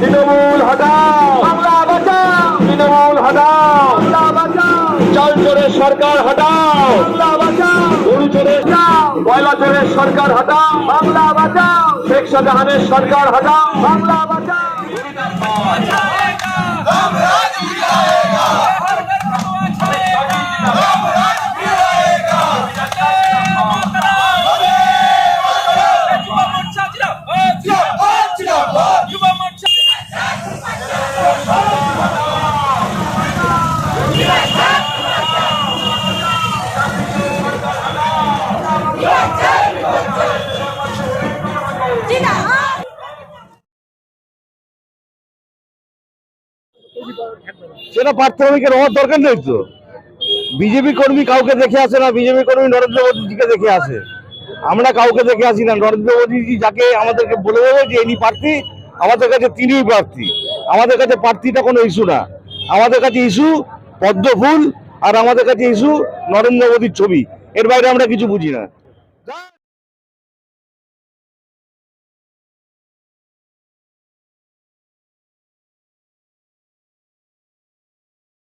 তৃণমূল হটাও। তৃণমূল হটাও। চাল চোরের সরকার হটাও। গরু চোরের কয়লা চোরের সরকার হটাও। বাংলা বাঁচাও। শেখ শাহজাহানের সরকার হটাও। বাংলা বাঁচাও। সেটা পারিশ্রমিকের হওয়ার দরকার নেই তো। বিজেপি কর্মী কাউকে দেখে আসে না, বিজেপি কর্মী নরেন্দ্র মোদীজিকে দেখে আসে। আমরা কাউকে দেখে আসি না। নরেন্দ্র মোদীজি যাকে আমাদেরকে বলে দেবে যে ইনি প্রার্থী, আমাদের কাছে তিনিই প্রার্থী। আমাদের কাছে প্রার্থীটা কোনো ইস্যু না। আমাদের কাছে ইস্যু পদ্মফুল আর আমাদের কাছে ইস্যু নরেন্দ্র মোদীর ছবি। এর বাইরে আমরা কিছু বুঝি না।